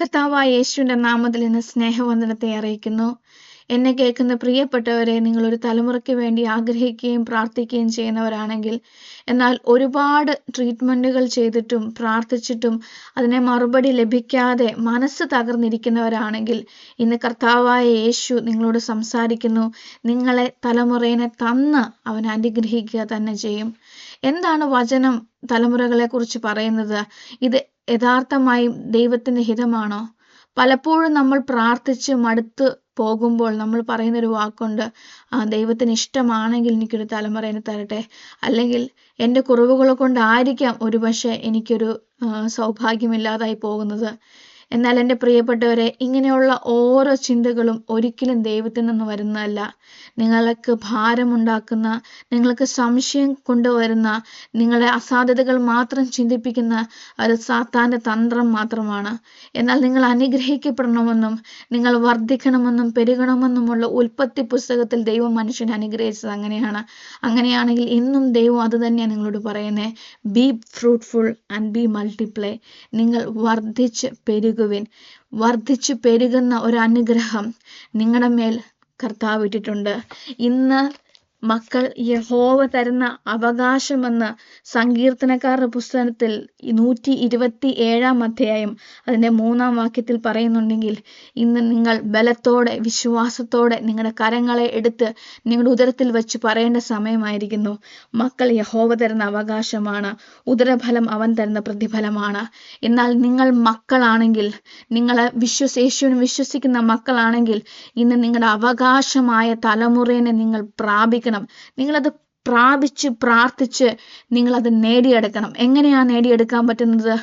കർത്താവായ യേശുവിന്റെ നാമത്തിൽ ഇന്ന് സ്നേഹവന്ദനത്തെ അറിയിക്കുന്നു. എന്നെ കേൾക്കുന്ന പ്രിയപ്പെട്ടവരെ നിങ്ങൾ ഒരു തലമുറയ്ക്ക് വേണ്ടി ആഗ്രഹിക്കുകയും പ്രാർത്ഥിക്കുകയും ചെയ്യുന്നവരാണെങ്കിൽ എന്നാൽ ഒരുപാട് ട്രീറ്റ്മെന്റുകൾ ചെയ്തിട്ടും പ്രാർത്ഥിച്ചിട്ടും അതിനെ മറുപടി ലഭിക്കാതെ മനസ്സ് തകർന്നിരിക്കുന്നവരാണെങ്കിൽ ഇന്ന് കർത്താവായ യേശു നിങ്ങളോട് സംസാരിക്കുന്നു. നിങ്ങളെ തലമുറയെ തന്ന് അവൻ അനുഗ്രഹിക്കുക തന്നെ ചെയ്യും. എന്താണ് വചനം തലമുറകളെ കുറിച്ച് പറയുന്നത്? ഇത് യഥാർത്ഥമായും ദൈവത്തിന് ഹിതമാണോ? പലപ്പോഴും നമ്മൾ പ്രാർത്ഥിച്ച് മടുത്ത് പോകുമ്പോൾ നമ്മൾ പറയുന്നൊരു വാക്കുണ്ട് ആ ദൈവത്തിന് ഇഷ്ടമാണെങ്കിൽ എനിക്കൊരു തലമുറയെ തരട്ടെ. അല്ലെങ്കിൽ എന്റെ കുറവുകളെ കൊണ്ടായിരിക്കാം ഒരുപക്ഷെ എനിക്കൊരു സൗഭാഗ്യമില്ലാതായി പോകുന്നത്. എന്നാൽ എന്റെ പ്രിയപ്പെട്ടവരെ ഇങ്ങനെയുള്ള ഓരോ ചിന്തകളും ഒരിക്കലും ദൈവത്തിൽ നിന്ന് വരുന്നതല്ല. നിങ്ങൾക്ക് ഭാരമുണ്ടാക്കുന്ന നിങ്ങൾക്ക് സംശയം കൊണ്ടുവരുന്ന നിങ്ങളുടെ അസാധ്യതകൾ മാത്രം ചിന്തിപ്പിക്കുന്ന ഒരു സാത്താന്റെ തന്ത്രം മാത്രമാണ്. എന്നാൽ നിങ്ങൾ അനുഗ്രഹിക്കപ്പെടണമെന്നും നിങ്ങൾ വർദ്ധിക്കണമെന്നും പെരുകണമെന്നുമുള്ള ഉൽപ്പത്തി പുസ്തകത്തിൽ ദൈവം മനുഷ്യനെ അനുഗ്രഹിച്ചത് അങ്ങനെയാണ്. അങ്ങനെയാണെങ്കിൽ ഇന്നും ദൈവം അത് തന്നെയാണ് നിങ്ങളോട് പറയുന്നത് be fruitful and be multiply നിങ്ങൾ വർദ്ധിച്ച് പെരുകുവിൻ വർദ്ധിച്ചു പെരുകുന്ന ഒരു അനുഗ്രഹം നിങ്ങളുടെ മേൽ കർത്താവ് ഇട്ടിട്ടുണ്ട്. ഇന്ന് മക്കൾ യഹോവ തരുന്ന അവകാശമെന്ന് സങ്കീർത്തനക്കാരുടെ പുസ്തകത്തിൽ നൂറ്റി ഇരുപത്തി ഏഴാം അധ്യായം അതിന്റെ മൂന്നാം വാക്യത്തിൽ പറയുന്നുണ്ടെങ്കിൽ ഇന്ന് നിങ്ങൾ ബലത്തോടെ വിശ്വാസത്തോടെ നിങ്ങളുടെ കരങ്ങളെ എടുത്ത് നിങ്ങളുടെ ഉദരത്തിൽ വെച്ച് പറയേണ്ട സമയമായിരിക്കുന്നു. മക്കൾ യഹോവ തരുന്ന അവകാശമാണ്. ഉദരഫലം അവൻ തരുന്ന പ്രതിഫലമാണ്. എന്നാൽ നിങ്ങൾ മക്കളാണെങ്കിൽ നിങ്ങൾ വിശ്വസ് യേശുവിനെ വിശ്വസിക്കുന്ന മക്കളാണെങ്കിൽ ഇന്ന് നിങ്ങളുടെ അവകാശമായ തലമുറയെ നിങ്ങൾ പ്രാപിക്കണം. നിങ്ങളത് പ്രാപിച്ച് പ്രാർത്ഥിച്ച് നിങ്ങളത് നേടിയെടുക്കണം. എങ്ങനെയാണ് നേടിയെടുക്കാൻ പറ്റുന്നത്?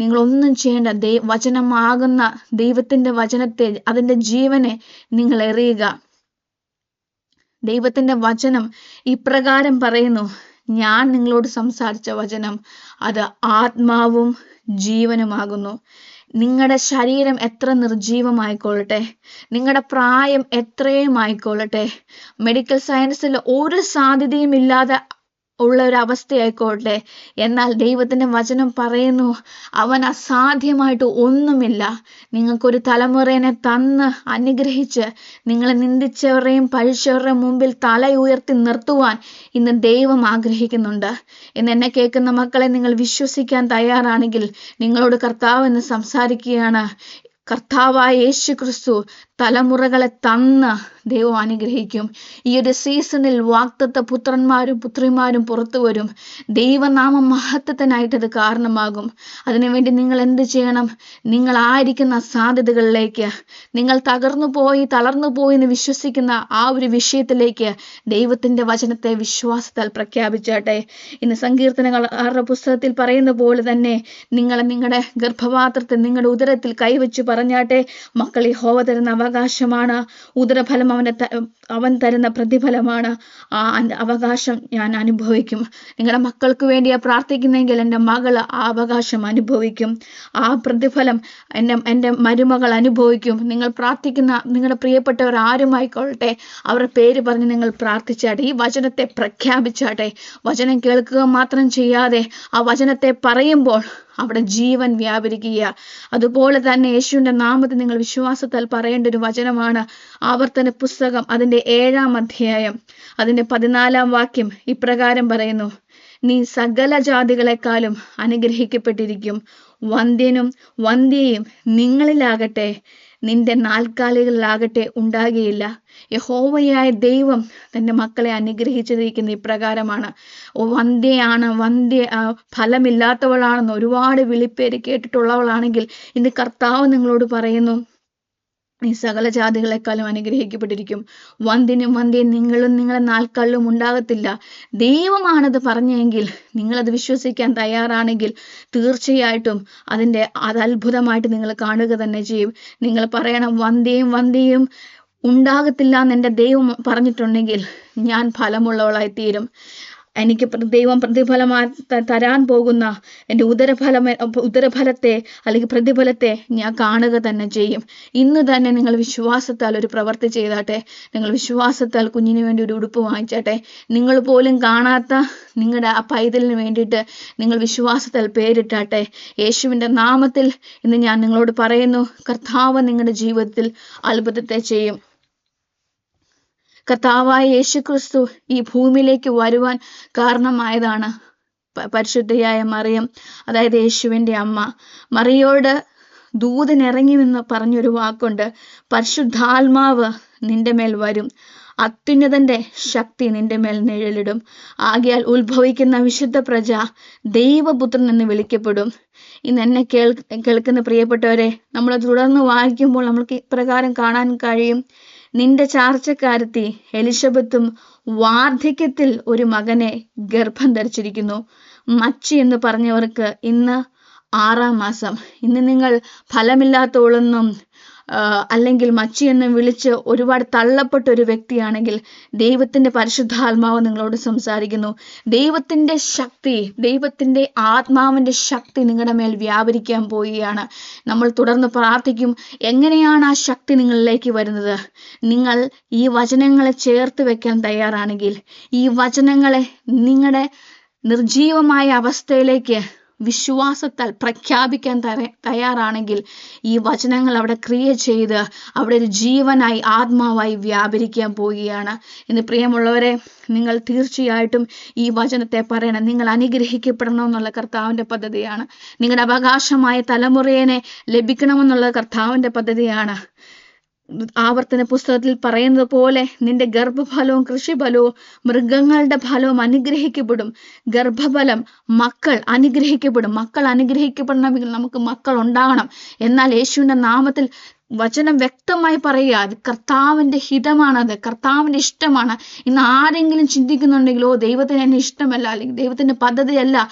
നിങ്ങളൊന്നും ചെയ്യേണ്ട ദൈ വചനമാകുന്ന ദൈവത്തിന്റെ വചനത്തെ അതിന്റെ ജീവനെ നിങ്ങൾ എറിയുക. ദൈവത്തിന്റെ വചനം ഇപ്രകാരം പറയുന്നു ഞാൻ നിങ്ങളോട് സംസാരിച്ച വചനം അത് ആത്മാവും ജീവനുമാകുന്നു. നിങ്ങളുടെ ശരീരം എത്ര നിർജീവമായിക്കൊള്ളട്ടെ നിങ്ങളുടെ പ്രായം എത്രയും ആയിക്കൊള്ളട്ടെ മെഡിക്കൽ സയൻസിൽ ഒരു സാധ്യതയും ഇല്ലാതെ ഉള്ള ഒരു അവസ്ഥയായിക്കോട്ടെ എന്നാൽ ദൈവത്തിന്റെ വചനം പറയുന്നു അവൻ അസാധ്യമായിട്ട് ഒന്നുമില്ല. നിങ്ങൾക്കൊരു തലമുറേനെ തന്ന് അനുഗ്രഹിച്ച് നിങ്ങളെ നിന്ദിച്ചവരെയും പഴിച്ചവരുടെയും മുമ്പിൽ തല ഉയർത്തി നിർത്തുവാൻ ഇന്ന് ദൈവം ആഗ്രഹിക്കുന്നുണ്ട്. ഇന്ന് എന്നെ കേൾക്കുന്ന മക്കളെ നിങ്ങൾ വിശ്വസിക്കാൻ തയ്യാറാണെങ്കിൽ നിങ്ങളോട് കർത്താവ് എന്ന് സംസാരിക്കുകയാണ്. കർത്താവായ യേശു ക്രിസ്തു തലമുറകളെ തന്ന് ദൈവം അനുഗ്രഹിക്കും. ഈ ഒരു സീസണിൽ വാക്തത്വ പുത്രന്മാരും പുത്രിമാരും പുറത്തു വരും. ദൈവനാമം മഹത്വത്തിനായിട്ട് അത് കാരണമാകും. അതിനുവേണ്ടി നിങ്ങൾ എന്ത് ചെയ്യണം? നിങ്ങൾ ആയിരിക്കുന്ന സാധ്യതകളിലേക്ക് നിങ്ങൾ തകർന്നു പോയി തളർന്നു പോയി എന്ന് വിശ്വസിക്കുന്ന ആ ഒരു വിഷയത്തിലേക്ക് ദൈവത്തിന്റെ വചനത്തെ വിശ്വാസത്താൽ പ്രഖ്യാപിച്ചാട്ടെ. ഇന്ന് സങ്കീർത്തനങ്ങൾ ആറ് പുസ്തകത്തിൽ പറയുന്ന പോലെ തന്നെ നിങ്ങളെ നിങ്ങളുടെ ഗർഭപാത്രത്തിൽ നിങ്ങളുടെ ഉദരത്തിൽ കൈവച്ച് പറഞ്ഞാട്ടെ മക്കൾ യഹോവ തരുന്ന അവകാശമാണ്. ഉദരഫലം അവന്റെ അവൻ തരുന്ന പ്രതിഫലമാണ്. ആ അവകാശം ഞാൻ അനുഭവിക്കും. നിങ്ങളുടെ മക്കൾക്ക് വേണ്ടിയാ പ്രാർത്ഥിക്കുന്നെങ്കിൽ എന്റെ മകൾ ആ അവകാശം അനുഭവിക്കും. ആ പ്രതിഫലം എന്റെ എന്റെ മരുമകൾ അനുഭവിക്കും. നിങ്ങൾ പ്രാർത്ഥിക്കുന്ന നിങ്ങളുടെ പ്രിയപ്പെട്ടവർ ആരുമായിക്കൊള്ളട്ടെ? അവരുടെ പേര് പറഞ്ഞ് നിങ്ങൾ പ്രാർത്ഥിച്ചാട്ടെ. ഈ വചനത്തെ പ്രഖ്യാപിച്ചാട്ടെ. വചനം കേൾക്കുക മാത്രം ചെയ്യാതെ ആ വചനത്തെ പറയുമ്പോൾ അവിടെ ജീവൻ വ്യാപരിക്കുക. അതുപോലെ തന്നെ യേശുവിന്റെ നാമത്തിൽ നിങ്ങൾ വിശ്വാസത്താൽ പറയേണ്ട ഒരു വചനമാണ് ആവർത്തന പുസ്തകം അതിന്റെ ഏഴാം അധ്യായം. അതിന്റെ പതിനാലാം വാക്യം ഇപ്രകാരം പറയുന്നു. നീ സകല ജാതികളെക്കാളും അനുഗ്രഹിക്കപ്പെട്ടിരിക്കും. വന്ധ്യനും വന്ധ്യയും നിങ്ങളിലാകട്ടെ. നിന്റെ നാൽക്കാലികളിലാകട്ടെ ഉണ്ടാകുകയില്ല. യഹോവയായ ദൈവം തന്റെ മക്കളെ അനുഗ്രഹിച്ചിരിക്കുന്ന ഇപ്രകാരമാണ്. വന്ധ്യയാണ് വന്ധ്യ ഫലമില്ലാത്തവളാണെന്ന് ഒരുപാട് വിളിപ്പേര് കേട്ടിട്ടുള്ളവളാണെങ്കിൽ ഇന്ന് കർത്താവ് നിങ്ങളോട് പറയുന്നു നീ സകല ജാതികളെക്കാളും അനുഗ്രഹിക്കപ്പെട്ടിരിക്കും. വന്തിനും വന്ധ്യയും നിങ്ങളും നിങ്ങളെ നാൽക്കള്ളും ഉണ്ടാകത്തില്ല. ദൈവമാണത് പറഞ്ഞെങ്കിൽ നിങ്ങളത് വിശ്വസിക്കാൻ തയ്യാറാണെങ്കിൽ തീർച്ചയായിട്ടും അതിന്റെ അത് അത്ഭുതമായിട്ട് നിങ്ങൾ കാണുക തന്നെ ചെയ്യും. നിങ്ങൾ പറയണം വന്ധ്യയും വന്ധ്യയും ഉണ്ടാകത്തില്ല എന്ന് എന്റെ ദൈവം പറഞ്ഞിട്ടുണ്ടെങ്കിൽ ഞാൻ ഫലമുള്ളവളായി തീരും എനിക്ക് ദൈവം പ്രതിഫലമായി തരാൻ പോകുന്ന എന്റെ ഉദരഫലം ഉദരഫലത്തെ അല്ലെങ്കിൽ പ്രതിഫലത്തെ ഞാൻ കാണുക തന്നെ ചെയ്യും. ഇന്ന് തന്നെ നിങ്ങൾ വിശ്വാസത്താൽ ഒരു പ്രവൃത്തി ചെയ്താട്ടെ. നിങ്ങൾ വിശ്വാസത്താൽ കുഞ്ഞിന് വേണ്ടി ഒരു ഉടുപ്പ് വാങ്ങിച്ചാട്ടെ. നിങ്ങൾ പോലും കാണാത്ത നിങ്ങളുടെ ആ പൈതലിന് വേണ്ടിയിട്ട് നിങ്ങൾ വിശ്വാസത്താൽ പേരിട്ടാട്ടെ. യേശുവിന്റെ നാമത്തിൽ ഇന്ന് ഞാൻ നിങ്ങളോട് പറയുന്നു കർത്താവ് നിങ്ങളുടെ ജീവിതത്തിൽ അത്ഭുതത്തെ ചെയ്യും. കർത്താവായ യേശുക്രിസ്തു ഈ ഭൂമിയിലേക്ക് വരുവാൻ കാരണമായതാണ്. പരിശുദ്ധയായ മറിയം അതായത് യേശുവിന്റെ അമ്മ. മറിയോട് ദൂതൻ ഇറങ്ങി ഇറങ്ങിവെന്ന് പറഞ്ഞൊരു വാക്കുണ്ട്. പരിശുദ്ധാത്മാവ് നിന്റെ മേൽ വരും. അത്യുന്നതന്റെ ശക്തി നിന്റെ മേൽ നിഴലിടും. ആകയാൽ ഉത്ഭവിക്കുന്ന വിശുദ്ധ പ്രജ ദൈവപുത്രൻ എന്ന് വിളിക്കപ്പെടും. ഇന്ന് എന്നെ കേൾ കേൾക്കുന്ന പ്രിയപ്പെട്ടവരെ നമ്മൾ തുടർന്ന് വായിക്കുമ്പോൾ നമുക്ക് ഇപ്രകാരം കാണാൻ കഴിയും. നിന്റെ ചാർച്ചക്കാരത്തി എലിസബത്തും വാർദ്ധക്യത്തിൽ ഒരു മകനെ ഗർഭം ധരിച്ചിരിക്കുന്നു. മച്ചി എന്ന് പറഞ്ഞവർക്ക് ഇന്ന് ആറാം മാസം. ഇന്ന് നിങ്ങൾ ഫലമില്ലാത്തോളെന്നും ആ, അല്ലെങ്കിൽ മച്ചി എന്ന് വിളിച്ച് ഒരുപാട് തള്ളപ്പെട്ട ഒരു വ്യക്തിയാണെങ്കിൽ ദൈവത്തിന്റെ പരിശുദ്ധാത്മാവ് നിങ്ങളോട് സംസാരിക്കുന്നു. ദൈവത്തിന്റെ ശക്തി ദൈവത്തിന്റെ ആത്മാവിന്റെ ശക്തി നിങ്ങളുടെ മേൽ വ്യാപരിക്കാൻ പോവുകയാണ്. നമ്മൾ തുടർന്ന് പ്രാർത്ഥിക്കും എങ്ങനെയാണ് ആ ശക്തി നിങ്ങളിലേക്ക് വരുന്നത്? നിങ്ങൾ ഈ വചനങ്ങളെ ചേർത്ത് വെക്കാൻ തയ്യാറാണെങ്കിൽ ഈ വചനങ്ങളെ നിങ്ങളുടെ നിർജീവമായ അവസ്ഥയിലേക്ക് വിശ്വാസത്താൽ പ്രഖ്യാപിക്കാൻ തയ്യ- തയ്യാറാണെങ്കിൽ ഈ വചനങ്ങൾ അവിടെ ക്രിയ ചെയ്ത് അവിടെ ഒരു ജീവനായി ആത്മാവായി വ്യാപരിക്കാൻ പോവുകയാണ്. ഇന്ന് പ്രിയമുള്ളവരെ നിങ്ങൾ തീർച്ചയായിട്ടും ഈ വചനത്തെ പറയണം. നിങ്ങൾ അനുഗ്രഹിക്കപ്പെടണം എന്നുള്ള കർത്താവിന്റെ പദ്ധതിയാണ്. നിങ്ങളുടെ അവകാശമായ തലമുറയെ ലഭിക്കണമെന്നുള്ള കർത്താവിന്റെ പദ്ധതിയാണ്. ആവർത്തന പുസ്തകത്തിൽ പറയുന്നത് പോലെ നിന്റെ ഗർഭഫലവും കൃഷിഫലവും മൃഗങ്ങളുടെ ഫലവും അനുഗ്രഹിക്കപ്പെടും. ഗർഭഫലം മക്കൾ അനുഗ്രഹിക്കപ്പെടും. മക്കൾ അനുഗ്രഹിക്കപ്പെടണമെങ്കിൽ നമുക്ക് മക്കൾ ഉണ്ടാകണം. എന്നാൽ യേശുവിന്റെ നാമത്തിൽ വചനം വ്യക്തമായി പറയുക അത് കർത്താവിന്റെ ഹിതമാണത് കർത്താവിന്റെ ഇഷ്ടമാണ്. ഇന്ന് ആരെങ്കിലും ചിന്തിക്കുന്നുണ്ടെങ്കിലോ ദൈവത്തിന് എന്നെ ഇഷ്ടമല്ല അല്ലെങ്കിൽ ദൈവത്തിന്റെ പദ്ധതിയല്ല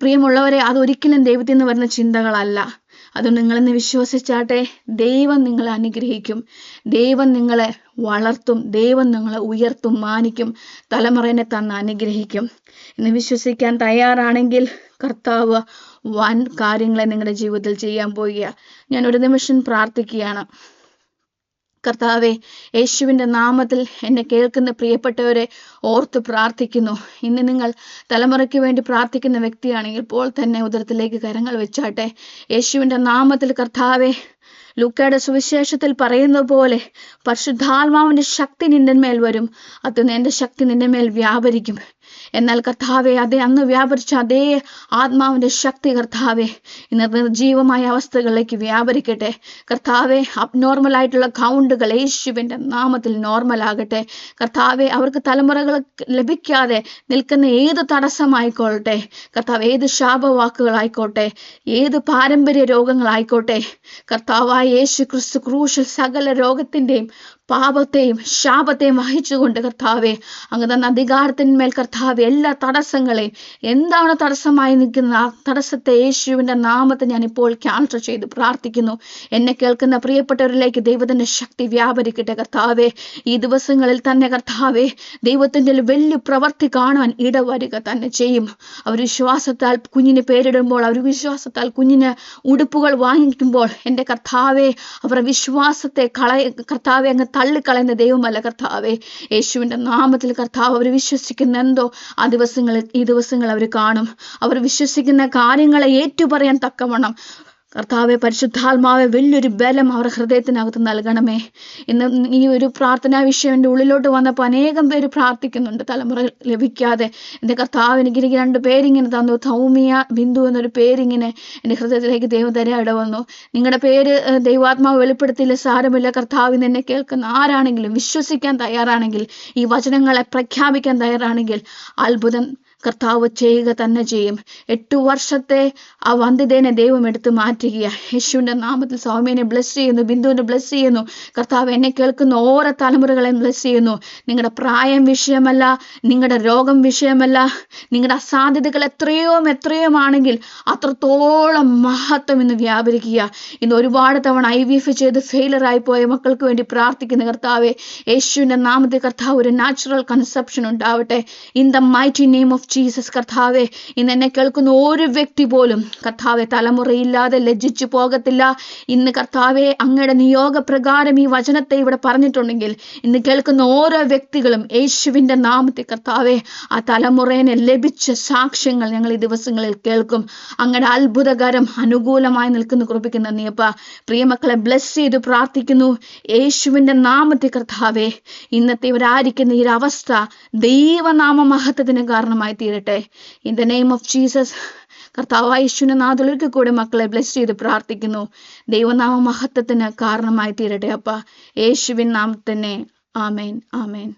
പ്രിയമുള്ളവരെ അതൊരിക്കലും ദൈവത്തിൽ നിന്ന് വരുന്ന ചിന്തകളല്ല. അതുകൊണ്ട് നിങ്ങളെന്ന് വിശ്വസിച്ചാട്ടെ ദൈവം നിങ്ങളെ അനുഗ്രഹിക്കും. ദൈവം നിങ്ങളെ വളർത്തും. ദൈവം നിങ്ങളെ ഉയർത്തും മാനിക്കും തലമുറനെ തന്ന് അനുഗ്രഹിക്കും. എന്ന് വിശ്വസിക്കാൻ തയ്യാറാണെങ്കിൽ കർത്താവ് വൻ കാര്യങ്ങളെ നിങ്ങളുടെ ജീവിതത്തിൽ ചെയ്യാൻ പോവുക ഞാൻ ഒരു നിമിഷം പ്രാർത്ഥിക്കുകയാണ്. കർത്താവെ യേശുവിന്റെ നാമത്തിൽ എന്നെ കേൾക്കുന്ന പ്രിയപ്പെട്ടവരെ ഓർത്ത് പ്രാർത്ഥിക്കുന്നു. ഇന്ന് നിങ്ങൾ തലമുറയ്ക്ക് വേണ്ടി പ്രാർത്ഥിക്കുന്ന വ്യക്തിയാണെങ്കിൽ ഇപ്പോൾ തന്നെ ഉദരത്തിലേക്ക് കരങ്ങൾ വെച്ചാട്ടെ. യേശുവിന്റെ നാമത്തിൽ കർത്താവെ ലൂക്കയുടെ സുവിശേഷത്തിൽ പറയുന്ന പോലെ പരിശുദ്ധാത്മാവിന്റെ ശക്തി നിന്റെ മേൽ വരും. അത് എന്റെ ശക്തി നിന്റെ മേൽ വ്യാപരിക്കും. എന്നാൽ കർത്താവെ അതേ അന്ന് വ്യാപരിച്ച അതേ ആത്മാവിന്റെ ശക്തി കർത്താവെ ഇന്ന് നിർജീവമായ അവസ്ഥകളിലേക്ക് വ്യാപരിക്കട്ടെ. കർത്താവെ അബ്നോർമൽ ആയിട്ടുള്ള കൗണ്ടുകൾ യേശുവിന്റെ നാമത്തിൽ നോർമൽ ആകട്ടെ. കർത്താവെ അവർക്ക് തലമുറകൾ ലഭിക്കാതെ നിൽക്കുന്ന ഏത് തടസ്സമായിക്കോട്ടെ. കർത്താവ് ഏത് ശാപവാക്കുകളായിക്കോട്ടെ. ഏത് പാരമ്പര്യ രോഗങ്ങളായിക്കോട്ടെ. കർത്താവായ യേശു ക്രിസ്തു ക്രൂശിൽ സകല രോഗത്തിന്റെയും പാപത്തെയും ശാപത്തെയും വഹിച്ചുകൊണ്ട് കർത്താവെ അങ്ങ് തന്ന അധികാരത്തിന്മേൽ കർത്താവെ എല്ലാ തടസ്സങ്ങളെയും എന്താണ് തടസ്സമായി നിൽക്കുന്ന ആ തടസ്സത്തെ യേശുവിന്റെ നാമത്തെ ഞാൻ ഇപ്പോൾ ക്യാൻസൽ ചെയ്ത് പ്രാർത്ഥിക്കുന്നു. എന്നെ കേൾക്കുന്ന പ്രിയപ്പെട്ടവരിലേക്ക് ദൈവത്തിന്റെ ശക്തി വ്യാപരിക്കട്ടെ കർത്താവെ. ഈ ദിവസങ്ങളിൽ തന്നെ കർത്താവെ ദൈവത്തിന്റെ വലിയ പ്രവർത്തി കാണുവാൻ ഇടവരിക തന്നെ ചെയ്യും. അവർ വിശ്വാസത്താൽ കുഞ്ഞിന് പേരിടുമ്പോൾ അവർ വിശ്വാസത്താൽ കുഞ്ഞിന് ഉടുപ്പുകൾ വാങ്ങിക്കുമ്പോൾ എന്റെ കർത്താവെ അവരുടെ വിശ്വാസത്തെ കളയ കർത്താവെ അങ്ങ് തള്ളിക്കളയുന്ന ദൈവമല്ല കർത്താവേ. യേശുവിന്റെ നാമത്തിൽ കർത്താവ് അവർ വിശ്വസിക്കുന്ന എന്തോ ആ ദിവസങ്ങളിൽ ഈ ദിവസങ്ങൾ അവർ കാണും. അവർ വിശ്വസിക്കുന്ന കാര്യങ്ങളെ ഏറ്റുപറയാൻ തക്കവണ്ണം കർത്താവെ പരിശുദ്ധാത്മാവെ വലിയൊരു ബലം അവരുടെ ഹൃദയത്തിനകത്ത് നൽകണമേ. ഇന്ന് ഈ ഒരു പ്രാർത്ഥനാ വിഷയം എന്റെ ഉള്ളിലോട്ട് വന്നപ്പോൾ അനേകം പേര് പ്രാർത്ഥിക്കുന്നുണ്ട് തലമുറ ലഭിക്കാതെ. എന്റെ കർത്താവ് എനിക്ക് എനിക്ക് രണ്ട് പേരിങ്ങനെ തന്നു സൗമ്യ ബിന്ദു എന്നൊരു പേരിങ്ങനെ എന്റെ ഹൃദയത്തിലേക്ക് ദൈവം തരാൻ ഇടവന്നു. നിങ്ങളുടെ പേര് ദൈവാത്മാവ് വെളിപ്പെടുത്തിയില്ല സാരമില്ല. കർത്താവ് എന്നെ കേൾക്കുന്ന ആരാണെങ്കിലും വിശ്വസിക്കാൻ തയ്യാറാണെങ്കിൽ ഈ വചനങ്ങളെ പ്രഖ്യാപിക്കാൻ തയ്യാറാണെങ്കിൽ അത്ഭുതം കർത്താവ് ചെയ്യുക തന്നെ ചെയ്യും. എട്ടു വർഷത്തെ ആ വന്ധ്യതേനെ ദൈവം എടുത്ത് മാറ്റുക യേശുവിന്റെ നാമത്തിൽ സ്വാമീനെ ബ്ലസ് ചെയ്യുന്നു ബിന്ദുവിനെ ബ്ലസ് ചെയ്യുന്നു. കർത്താവ് എന്നെ കേൾക്കുന്ന ഓരോ തലമുറകളെയും ബ്ലസ് ചെയ്യുന്നു. നിങ്ങളുടെ പ്രായം വിഷയമല്ല നിങ്ങളുടെ രോഗം വിഷയമല്ല നിങ്ങളുടെ അസാധ്യതകൾ എത്രയോ എത്രയോ ആണെങ്കിൽ അത്രത്തോളം മഹത്വം ഇന്ന് വ്യാപരിക്കുക. ഇന്ന് ഒരുപാട് തവണ ഐ വി എഫ് ചെയ്ത് ഫെയിലറായി പോയ മക്കൾക്ക് വേണ്ടി പ്രാർത്ഥിക്കുന്ന കർത്താവെ യേശുവിന്റെ നാമത്തിൽ കർത്താവ് ഒരു നാച്ചുറൽ കൺസെപ്ഷൻ ഉണ്ടാവട്ടെ. In the mighty name of Jesus കർത്താവെ ഇന്ന് എന്നെ കേൾക്കുന്ന ഒരു വ്യക്തി പോലും കർത്താവെ തലമുറയില്ലാതെ ലജ്ജിച്ചു പോകത്തില്ല. ഇന്ന് കർത്താവെ അങ്ങയുടെ നിയോഗപ്രകാരം ഈ വചനത്തെ ഇവിടെ പറഞ്ഞിട്ടുണ്ടെങ്കിൽ ഇന്ന് കേൾക്കുന്ന ഓരോ വ്യക്തികളും യേശുവിന്റെ നാമത്തെ കർത്താവെ ആ തലമുറേനെ ലഭിച്ച സാക്ഷ്യങ്ങൾ ഞങ്ങൾ ഈ ദിവസങ്ങളിൽ കേൾക്കും. അങ്ങയുടെ അത്ഭുതകരം അനുകൂലമായി നിൽക്കുന്ന കുറിപ്പിക്കുന്ന നീയപ്പ പ്രിയമക്കളെ ബ്ലസ് ചെയ്ത് പ്രാർത്ഥിക്കുന്നു. യേശുവിന്റെ നാമത്തെ കർത്താവെ ഇന്നത്തെ ഇവരായിരിക്കുന്ന ഈ അവസ്ഥ ദൈവനാമ മഹത്വത്തിന് കാരണമായി തീരട്ടെ. In the name of Jesus കർത്താവ് യേശുവിനെ നാഥുലർക്ക് കൂടെ മക്കളെ ബ്ലസ് ചെയ്ത് പ്രാർത്ഥിക്കുന്നു. ദൈവനാമ മഹത്വത്തിന് കാരണമായി തീരട്ടെ അപ്പ. യേശുവിൻ നാമത്തന്നെ ആമേൻ ആമേൻ.